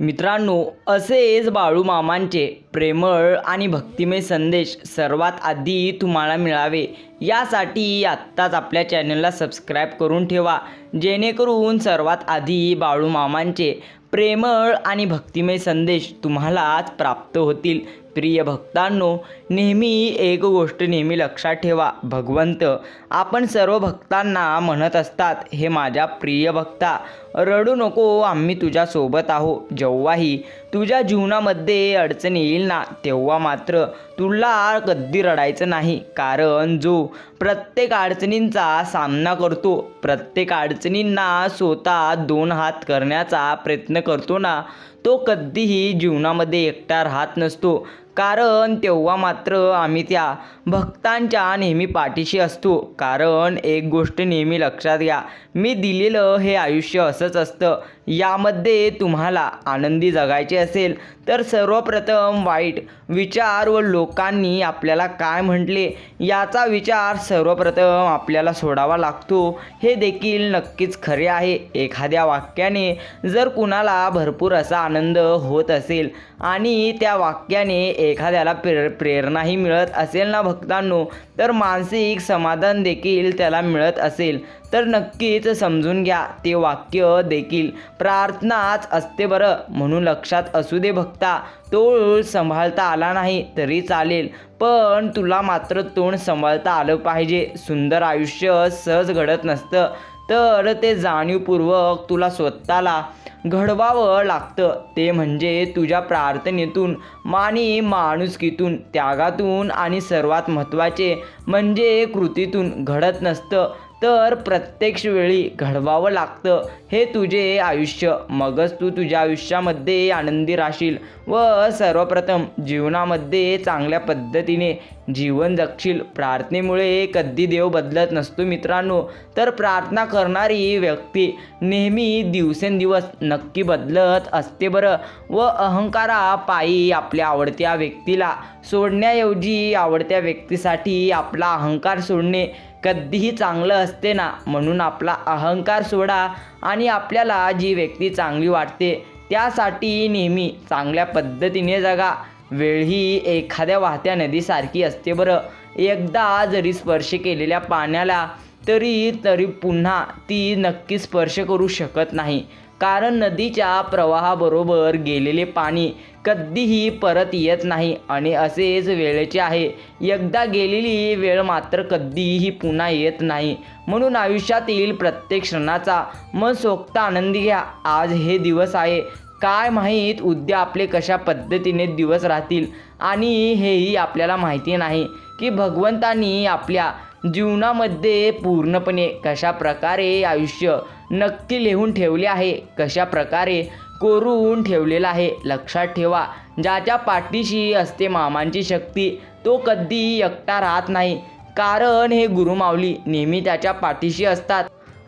मित्रांनो असेच बाळू मामांचे प्रेमळ आणि भक्तिमय संदेश सर्वात आधी तुम्हाला मिळावे. यासाठी आत्ताच आपल्या चॅनलला सबस्क्राईब करून ठेवा. जेणेकरून सर्वात आधी बाळू मामांचे प्रेमळ आणि भक्तिमय संदेश तुम्हालाच प्राप्त होतील. प्रिय भक्तांनो नेहमी एक गोष्ट नेहमी लक्षात ठेवा. भगवंत आपण सर्व भक्तांना म्हणत असतात हे माझ्या प्रिय भक्ता रडू नको आम्ही तुझ्यासोबत आहो. जेव्हाही तुझ्या जीवनामध्ये अडचण येईल ना तेव्हा मात्र तुला कधी रडायचं नाही. कारण जो प्रत्येक अडचणींचा सामना करतो प्रत्येक अडचणींना स्वतः दोन हात करण्याचा प्रयत्न करतो ना तो कधीही जीवनामध्ये एकटा राहत नसतो. कारण तेव्हा मात्र आम्ही त्या भक्तांच्या नेहमी पाठीशी असतो. कारण एक गोष्ट नेहमी लक्षात घ्या. मी दिलेलं हे आयुष्य असंच असतं. यामध्ये तुम्हाला आनंदी जगायचे असेल तर सर्वप्रथम वाईट विचार व लोकांनी आपल्याला काय म्हटले याचा विचार सर्वप्रथम आपल्याला सोडावा लागतो. हे देखील नक्कीच खरे आहे. एखाद्या वाक्याने जर कुणाला भरपूर असा आनंद होत असेल आणि त्या वाक्याने एखाद्याला प्रेर प्रेरणाही मिळत असेल ना भक्तांनो तर मानसिक समाधान देखील त्याला मिळत असेल. तर नक्कीच समजून घ्या. ते वाक्य देखील प्रार्थनाच असते बरं. म्हणून लक्षात असू दे भक्ता. तोळ सांभाळता आला नाही तरी चालेल. पण तुला मात्र तोंड सांभाळता आलं पाहिजे. सुंदर आयुष्य सहज घडत नसतं. तर ते जाणीवपूर्वक तुला स्वतःला घडवावं लागतं. ते म्हणजे तुझ्या प्रार्थनेतून मानी माणुसकीतून त्यागातून आणि सर्वात महत्त्वाचे म्हणजे कृतीतून घडत नसतं. तर प्रत्यक्ष वेळी घडवावं लागतं. हे तुझे आयुष्य. मगच तू तुझ्या आयुष्यामध्ये आनंदी राहशील व सर्वप्रथम जीवनामध्ये चांगल्या पद्धतीने जीवन जगशील. प्रार्थनेमुळे कधी देव बदलत नसतो मित्रांनो. तर प्रार्थना करणारी व्यक्ती नेहमी दिवसेंदिवस नक्की बदलत असते बरं. व अहंकारापायी आपल्या आवडत्या व्यक्तीला सोडण्याऐवजी आवडत्या व्यक्तीसाठी आपला अहंकार सोडणे कधीही चांगलं असते ना म्हणून आपला अहंकार सोडा आणि आपल्याला जी व्यक्ती चांगली वाटते त्यासाठी नेहमी चांगल्या पद्धतीने जगा. वेळ ही एखाद्या वाहत्या नदीसारखी असते बरं. एकदा जरी स्पर्श केलेल्या पाण्याला तरी तरी पुन्हा ती नक्की स्पर्श करू शकत नाही. कारण नदीच्या प्रवाहाबरोबर गेलेले पाणी कधीही परत येत नाही आणि असेच वेळेचे आहे. एकदा गेलेली वेळ मात्र कधीही पुन्हा येत नाही. म्हणून आयुष्यातील प्रत्येक क्षणाचा मन सोक्त आनंदी घ्या. आज हे दिवस आहे. काय माहीत उद्या आपले कशा पद्धतीने दिवस राहतील? आणि हेही आपल्याला माहिती नाही की भगवंतानी आपल्या जीवनामध्ये पूर्णपणे कशा प्रकारे आयुष्य नक्की लिहून ठेवले आहे. कशा प्रकारे कोरून ठेवलेला आहे लक्षात ठेवा. ज्याच्या पाठीशी असते मामांची शक्ती तो कधीही एकटा राहत नाही. कारण हे गुरुमावली नेहमी त्याच्या पाठीशी असतात.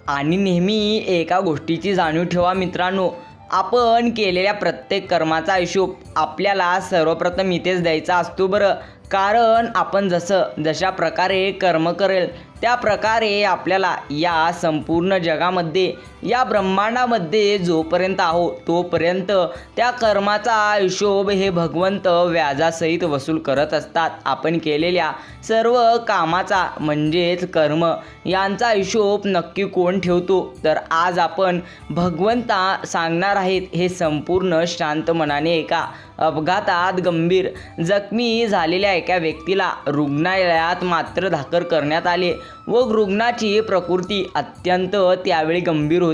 आणि नेहमी एका गोष्टीची जाणीव ठेवा मित्रांनो. आपण केलेल्या प्रत्येक कर्माचा हिशोब आपल्याला सर्वप्रथम इथेच द्यायचा असतो बरं. कारण आपण जसं जशा प्रकारे कर्म करेल त्या प्रकारे आपल्याला या संपूर्ण जगामध्ये या ब्रह्मांडामध्ये जोपर्यंत आहो तोपर्यंत त्या कर्माचा हिशोब हे भगवंत व्याजासहित वसूल करत असतात. आपण केलेल्या सर्व कामाचा म्हणजेच कर्म यांचा हिशोब नक्की कोण ठेवतो? तर आज आपण भगवंता सांगणार आहेत हे संपूर्ण शांत मनाने एका अपघातात गंभीर जखमी झालेल्या एका व्यक्तीला रुग्णालयात मात्र दाखल करण्यात आले व रुग्णाची प्रकृती अत्यंत त्यावेळी गंभीर होती.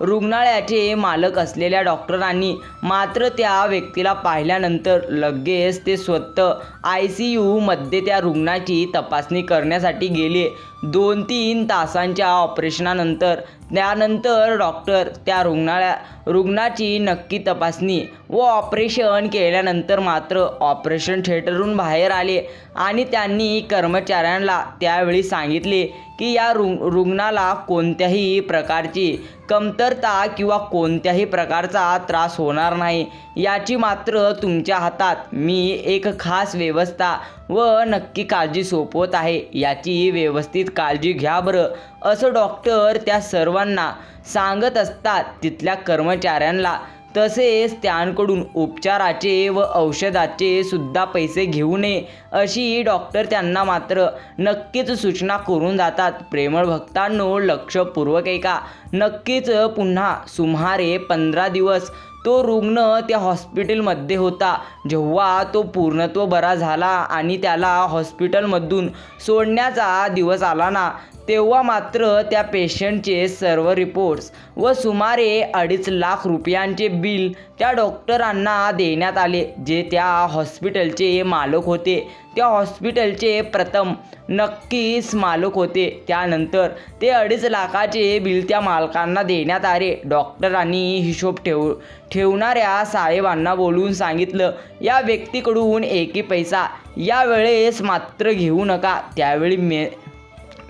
रुग्णालयाचे मालक असलेल्या डॉक्टरांनी मात्र त्या व्यक्तीला पाहिल्यानंतर लगेच ते स्वतः आय सी यूमध्ये त्या रुग्णाची तपासणी करण्यासाठी गेले. दोन तीन तासांच्या ऑपरेशनानंतर त्यानंतर डॉक्टर त्या रुग्णाला रुग्णाची नक्की तपासणी व ऑपरेशन केल्यानंतर मात्र ऑपरेशन थिएटरहून बाहेर आले आणि त्यांनी कर्मचाऱ्यांना त्यावेळी सांगितले की या रु रुग्णाला कोणत्याही प्रकारची कमतरता किंवा कोणत्याही प्रकारचा त्रास होणार नाही. याची मात्र तुमच्या हातात मी एक खास व्यवस्था व नक्की काळजी सोपवत आहे. याची व्यवस्थित काळजी घ्या बरं. असं डॉक्टर त्या सर्वांना सांगत असतात तिथल्या कर्मचाऱ्यांना. तसेच त्यांकडून उपचाराचे व औषधाचे सुद्धा पैसे घेऊ नये अशी डॉक्टर त्यांना मात्र नक्कीच सूचना करून जातात. प्रेमळ भक्तांनो लक्षपूर्वक ऐका. नक्कीच पुन्हा सुमारे पंधरा दिवस तो रुग्ण त्या हॉस्पिटलमध्ये होता. जेव्हा तो पूर्णत्व बरा झाला आणि त्याला हॉस्पिटलमधून सोडण्याचा दिवस आला ना तेव्हा मात्र त्या पेशंटचे सर्व रिपोर्ट्स व सुमारे अडीच लाख रुपयांचे बिल त्या डॉक्टरांना देण्यात आले जे त्या हॉस्पिटलचे मालक होते. त्या हॉस्पिटलचे प्रथम नक्कीच मालक होते. त्यानंतर ते अडीच लाखाचे बिल त्या मालकांना देण्यात आले. डॉक्टरांनी हिशोब ठेव ठेवणाऱ्या साहेबांना बोलून सांगितलं या व्यक्तीकडून एकी पैसा यावेळेस मात्र घेऊ नका. त्यावेळी मे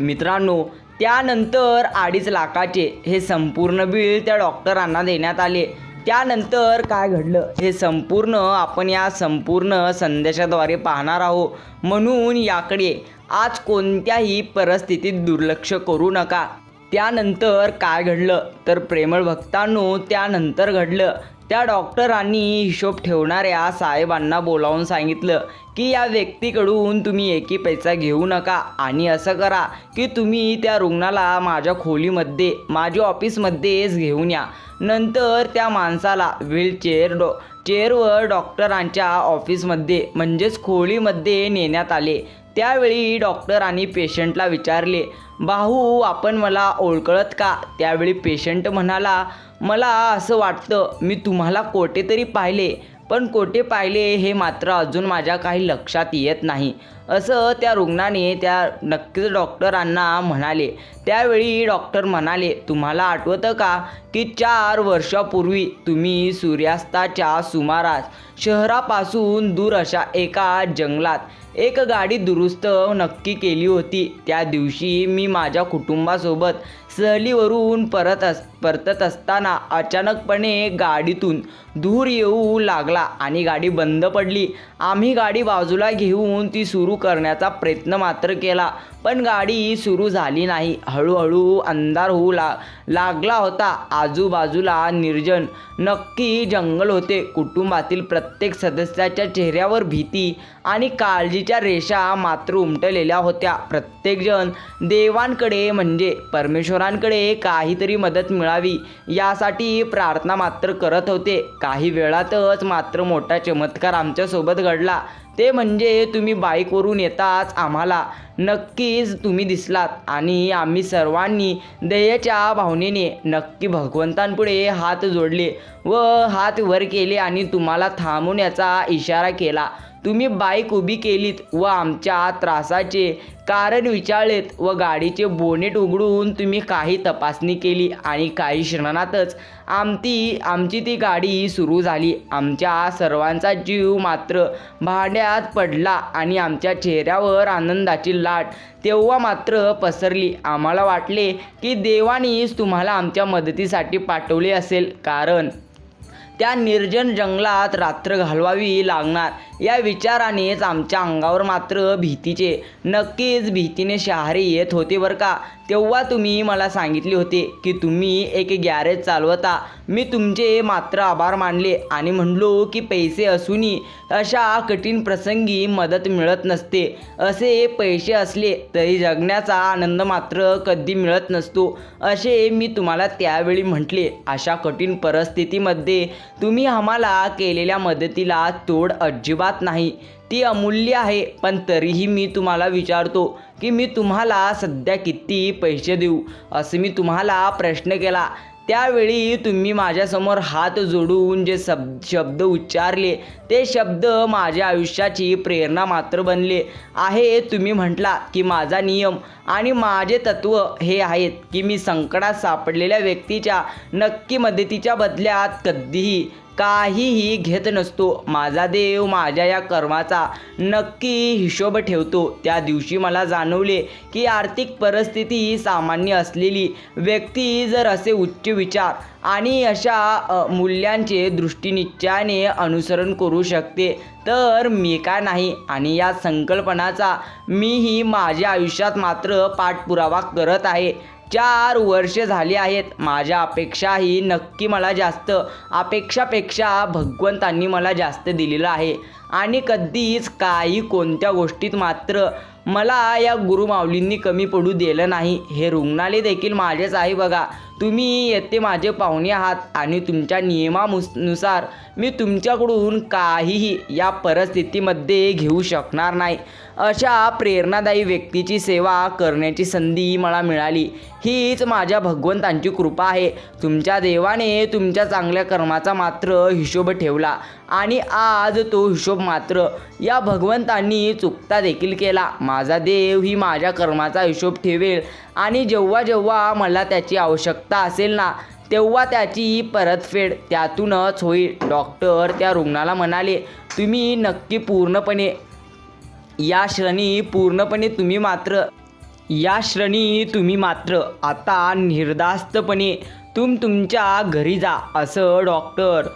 मित्रांनो त्यानंतर अडीच लाखाचे हे संपूर्ण बिल त्या डॉक्टरांना देण्यात आले. त्यानंतर काय घडलं? हे संपूर्ण आपण या संपूर्ण संदेशाद्वारे पाहणार आहोत. म्हणून याकडे आज कोणत्याही परिस्थितीत दुर्लक्ष करू नका. त्यानंतर काय घडलं? तर प्रेमळ भक्तांनो त्यानंतर घडलं. त्या डॉक्टरांनी हिशोब ठेवणाऱ्या साहेबांना बोलावून सांगितलं की या व्यक्तीकडून तुम्ही एकी पैसा घेऊ नका आणि असं करा की तुम्ही त्या रुग्णाला माझ्या खोलीमध्ये माझ्या ऑफिसमध्येच घेऊन या. नंतर त्या माणसाला व्हीलचेअर डॉ चेअरवर डॉक्टरांच्या ऑफिसमध्ये म्हणजेच खोलीमध्ये नेण्यात आले. त्यावेळी डॉक्टरांनी पेशंटला विचारले भाऊ आपण मला ओळखळत का? त्यावेळी पेशंट म्हणाला मला असं वाटतं मी तुम्हाला कोठे तरी पाहिले पण कोठे पाहिले हे मात्र अजून माझ्या काही लक्षात येत नाही. असं त्या रुग्णाने त्या नक्कीच डॉक्टरांना म्हणाले. त्यावेळी डॉक्टर म्हणाले तुम्हाला आठवतं का की चार वर्षापूर्वी तुम्ही सूर्यास्ताच्या सुमारास शहरापासून दूर अशा एका जंगलात एक गाडी दुरुस्त नक्की केली होती. त्या दिवशी मी माझ्या कुटुंबासोबत सहलीवरून परत अस परतत असताना अचानकपणे गाडीतून धूर येऊ लागला आणि गाडी बंद पडली. आम्ही गाडी बाजूला घेऊन ती सुरू करण्याचा प्रयत्न मात्र केला पण गाडी सुरू झाली नाही. हळूहळू अंधार होऊ ला लागला होता. आजूबाजूला निर्जन नक्की जंगल होते. कुटुंबातील प्रत्येक सदस्याच्या चेहऱ्यावर भीती आणि काळजीच्या रेषा मात्र उमटलेल्या होत्या. प्रत्येकजण देवांकडे म्हणजे परमेश्वरांकडे काहीतरी मदत मिळावी यासाठी प्रार्थना मात्र करत होते. काही वेळातच मात्र मोठा चमत्कार आमच्यासोबत घडला. ते म्हणजे तुम्ही बाईकवरून येताच आम्हाला. नक्कीच तुम्ही दिसलात आणि आम्ही सर्वांनी दयेच्या भावनेने नक्की भगवंतांपुढे हात जोडले व हात वर केले आणि तुम्हाला थांबवण्याचा इशारा केला. तुम्ही बाईक उभी केलीत व आमच्या त्रासाचे कारण विचारलेत व गाडीचे बोनेट उघडून तुम्ही काही तपासणी केली आणि काही क्षणातच आमती आमची ती गाडी सुरू झाली. आमच्या सर्वांचा जीव मात्र भांड्यात पडला आणि आमच्या चेहऱ्यावर आनंदाची लाट तेव्हा मात्र पसरली. आम्हाला वाटले की देवानीच तुम्हाला आमच्या मदतीसाठी पाठवले असेल. कारण त्या निर्जन जंगलात रात्र घालवावी लागणार. या विचारानेच आमच्या अंगावर मात्र भीतीचे नक्कीच भीतीने शहारे येत होते बरं का? तेव्हा तुम्ही मला सांगितले होते की तुम्ही एक गॅरेज चालवता. मी तुमचे मात्र आभार मानले आणि म्हणलो की पैसे असूनही अशा कठीण प्रसंगी मदत मिळत नसते. असे पैसे असले तरी जगण्याचा आनंद मात्र कधी मिळत नसतो. असे मी तुम्हाला त्यावेळी म्हटले. अशा कठीण परिस्थितीमध्ये तुम्ही आम्हाला केलेल्या मदतीला तोड अजिबात नाही. ती अमूल्य आहे पण तरीही मी तुम्हाला विचारतो की मी तुम्हाला सध्या किती पैसे देऊ? असं मी तुम्हाला प्रश्न केला. त्यावेळी तुम्ही माझ्यासमोर हात जोडून जे सब शब्द उच्चारले ते शब्द माझ्या आयुष्याची प्रेरणा मात्र बनले. आहे तुम्ही म्हटला की माझा नियम आणि माझे तत्त्व हे आहेत की मी संकटात सापडलेल्या व्यक्तीच्या नक्की मदतीच्या बदल्यात कधीही काहीही घेत नसतो. माझा देव माझ्या या कर्माचा नक्की हिशोब ठेवतो. त्या दिवशी मला जाणवले की आर्थिक परिस्थिती सामान्य असलेली व्यक्ती जर असे उच्च विचार आणि अशा मूल्यांचे दृष्टीनिश्चयाने अनुसरण करू शकते तर मी काय नाही? आणि या संकल्पनाचा मीही माझ्या आयुष्यात मात्र पाठपुरावा करत आहे. चार वर्ष झाली आहेत. माझ्या अपेक्षाही नक्की मला जास्त. अपेक्षापेक्षा भगवंतांनी मला जास्त दिलेलं आहे. आणि कधीच काही कोणत्या गोष्टीत मात्र मला या गुरुमाऊलींनी कमी पडू दिलं नाही. हे रुग्णालय देखील माझेच आहे बघा. तुम्ही येथे माझे पाहुणे आहात आणि तुमच्या नियमानुसार मी तुमच्याकडून काहीही या परिस्थितीमध्ये घेऊ शकणार नाही. अशा प्रेरणादायी व्यक्तीची सेवा करण्याची संधी मला मिळाली. हीच माझ्या भगवंतांची कृपा आहे. तुमच्या देवाने तुमच्या चांगल्या कर्माचा मात्र हिशोब ठेवला. आणि आज तो हिशोब मात्र या भगवंतांनी चुकता देखील केला. माझा देव ही माझ्या कर्माचा हिशोब ठेवेल आणि जेव्हा जेव्हा मला त्याची आवश्यकता असेल ना तेव्हा त्याची परतफेड त्यातूनच होईल. डॉक्टर त्या रुग्णाला म्हणाले तुम्ही नक्की पूर्णपणे या श्रेणी पूर्णपणे तुम्ही मात्र या श्रेणी तुम्ही मात्र आता निर्धास्तपणे तुम तुमच्या घरी जा असं डॉक्टर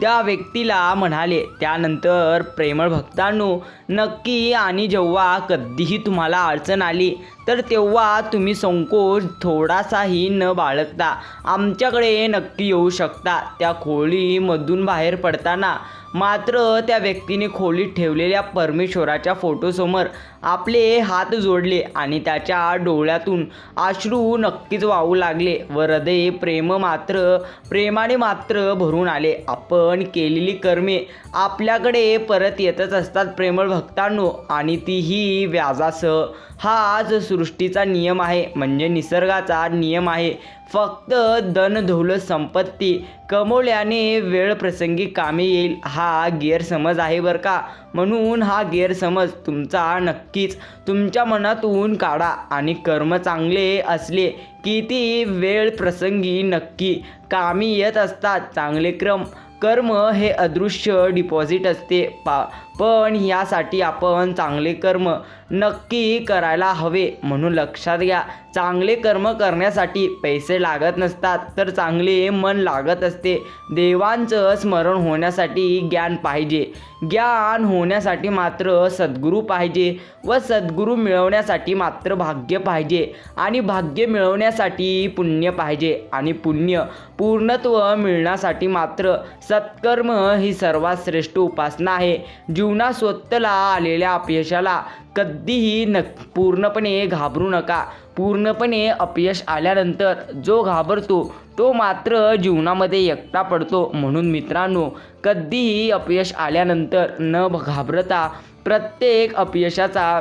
त्या व्यक्तीला म्हणाले त्यानंतर प्रेमळ भक्तांनो नक्की आणि जेव्हा कधीही तुम्हाला अडचण आली तर तेव्हा तुम्ही संकोच थोडासाही न बाळगता आमच्याकडे नक्की येऊ शकता. त्या खोलीमधून बाहेर पडताना मात्र त्या व्यक्तीने खोलीत ठेवलेल्या परमेश्वराच्या फोटोसमोर आपले हात जोडले आणि त्याच्या डोळ्यातून अश्रू नक्कीच वाहू लागले व हृदय प्रेम मात्र प्रेमाने मात्र भरून आले. आपण केलेली कर्मे आपल्याकडे परत येतच असतात प्रेमळ भक्तांनो आणि तीही व्याजासह. हाच सृष्टीचा नियम आहे म्हणजे निसर्गाचा नियम आहे. फक्त धन धौलत संपत्ती कमवल्याने वेळ प्रसंगी कामी येईल हा गैरसमज आहे बरं का? म्हणून हा गैरसमज तुमचा नक्कीच तुमच्या मनातून काढा आणि कर्म चांगले असले की ती वेळ प्रसंगी नक्की कामी येत असतात. चांगले क्रम कर्म हे अदृश्य डिपॉझिट असते. पा पण यासाठी आपण चांगले कर्म नक्की करायला हवे. म्हणून लक्षात घ्या चांगले कर्म करण्यासाठी पैसे लागत नसतात तर चांगले मन लागत असते. देवांचं स्मरण होण्यासाठी ज्ञान पाहिजे. ज्ञान होण्यासाठी मात्र सद्गुरू पाहिजे व सद्गुरू मिळवण्यासाठी मात्र भाग्य पाहिजे आणि भाग्य मिळवण्यासाठी पुण्य पाहिजे आणि पुण्य पूर्णत्व मिळण्यासाठी मात्र सत्कर्म ही सर्वात श्रेष्ठ उपासना आहे. जीवनात स्वतःला आलेल्या अपयशाला कधीही न पूर्णपणे घाबरू नका. पूर्णपणे अपयश आल्यानंतर जो घाबरतो तो मात्र जीवनामध्ये एकटा पडतो. म्हणून मित्रांनो कधीही अपयश आल्यानंतर न घाबरता प्रत्येक अपयशाचा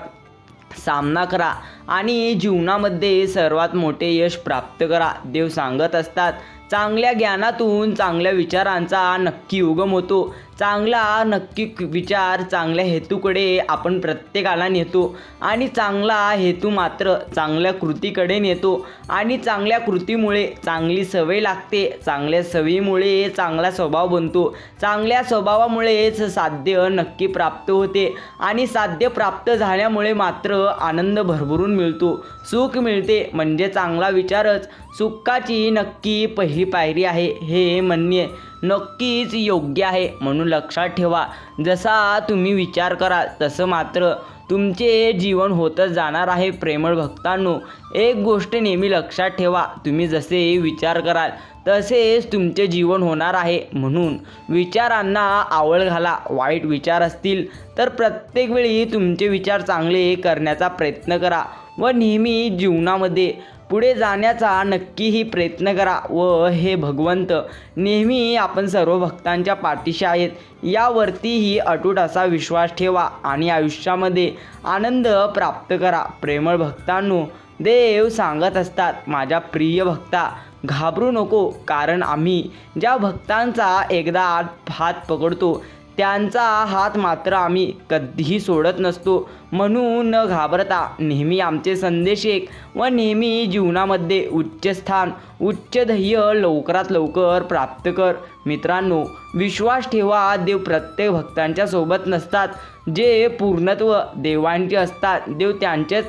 सामना करा आणि जीवनामध्ये सर्वात मोठे यश प्राप्त करा. देव सांगत असतात चांगल्या ज्ञानातून चांगल्या विचारांचा नक्की उगम होतो. चांगला नक्की विचार चांगल्या हेतूकडे आपण प्रत्येकाला नेतो आणि चांगला हेतू मात्र चांगल्या कृतीकडे नेतो आणि चांगल्या कृतीमुळे चांगली सवय लागते चांगल्या सवयीमुळे चांगला स्वभाव बनतो. चांगल्या स्वभावामुळेच साध्य नक्की प्राप्त होते आणि साध्य प्राप्त झाल्यामुळे मात्र आनंद भरभरून मिळतो. सुख मिळते म्हणजे चांगला विचारच. सुखाची नक्की पहिली पायरी आहे हे म्हणणे नक्कीच योग्य आहे. म्हणून लक्षात ठेवा. जसा तुम्ही विचार कराल तसं मात्र तुमचे जीवन होतच जाणार आहे प्रेमळ भक्तांनो. एक गोष्ट नेहमी लक्षात ठेवा. तुम्ही जसे विचार कराल तसेच तुमचे जीवन होणार आहे. म्हणून विचारांना आवळ घाला. वाईट विचार असतील तर प्रत्येक वेळी तुमचे विचार चांगले करण्याचा प्रयत्न करा व नेहमी जीवनामध्ये पुढे जाण्याचा नक्कीही प्रयत्न करा व हे भगवंत नेहमी आपण सर्व भक्तांच्या पाठीशी आहेत. यावरतीही अटूट असा विश्वास ठेवा आणि आयुष्यामध्ये आनंद प्राप्त करा. प्रेमळ भक्तांनो देव सांगत असतात माझ्या प्रिय भक्ता घाबरू नको कारण आम्ही ज्या भक्तांचा एकदा आत हात पकडतो त्यांचा हात मात्र आम्ही कधीही सोडत नसतो. म्हणून न घाबरता नेहमी आमचे संदेश एक व नेहमी जीवनामध्ये उच्च स्थान उच्च ध्येय लवकरात लवकर प्राप्त कर. मित्रांनो विश्वास ठेवा देव प्रत्येक भक्तांच्या सोबत नसतात. जे पूर्णत्व देवांचे असतात देव त्यांचेच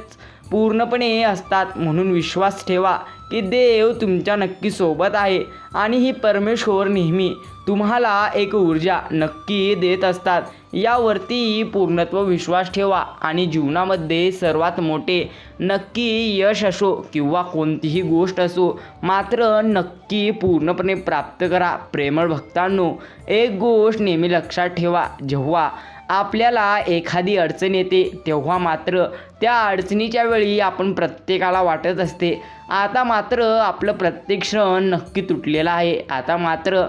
पूर्णपणे असतात म्हणून विश्वास ठेवा की देव तुमच्या नक्की सोबत आहे आणि ही परमेश्वर नेहमी तुम्हाला एक ऊर्जा नक्की देत असतात. यावरती पूर्णत्व विश्वास ठेवा आणि जीवनामध्ये सर्वात मोठे नक्की यश असो किंवा कोणतीही गोष्ट असो मात्र नक्की पूर्णपणे प्राप्त करा. प्रेमळ भक्तांनो एक गोष्ट नेहमी लक्षात ठेवा. जेव्हा आपल्याला एखादी अडचण येते तेव्हा मात्र त्या अडचणीच्या वेळी आपण प्रत्येकाला वाटत असते. आता मात्र आपलं प्रत्येक क्षण नक्की तुटलेलं आहे. आता मात्र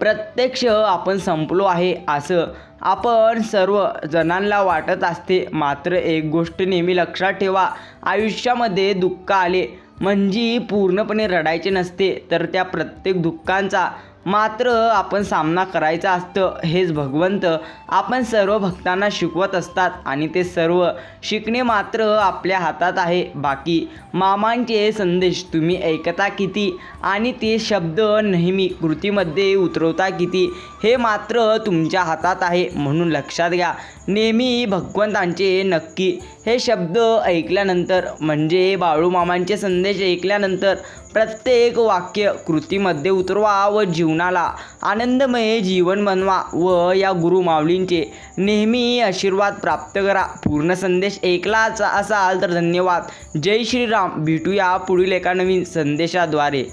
प्रत्यक्ष आपण संपलो आहे असं आपण सर्व जणांना वाटत असते. मात्र एक गोष्ट नेहमी लक्षात ठेवा आयुष्यामध्ये दुःख आले म्हणजे पूर्णपणे रडायचे नसते. तर त्या प्रत्येक दुःखांचा मात्र आपण सामना करायचा असतं हेच भगवंत आपण सर्व भक्तांना शिकवत असतात आणि ते सर्व शिकणे मात्र आपल्या हातात आहे. बाकी मामांचे संदेश तुम्ही ऐकता किती आणि ते शब्द नेहमी कृतीमध्ये उतरवता किती हे मात्र तुमच्या हातात आहे म्हणून लक्षात घ्या. नेहमी भगवंतांचे नक्की. हे शब्द ऐकल्यानंतर म्हणजे बाळूमामांचे संदेश ऐकल्यानंतर प्रत्येक वाक्य कृतीमध्ये उतरवा व जीवनाला आनंदमय जीवन बनवा व या गुरुमावलींचे नेहमी आशीर्वाद प्राप्त करा. पूर्ण संदेश ऐकलाच असाल तर धन्यवाद. जय श्रीराम. भेटूया पुढील एका नवीन संदेशाद्वारे.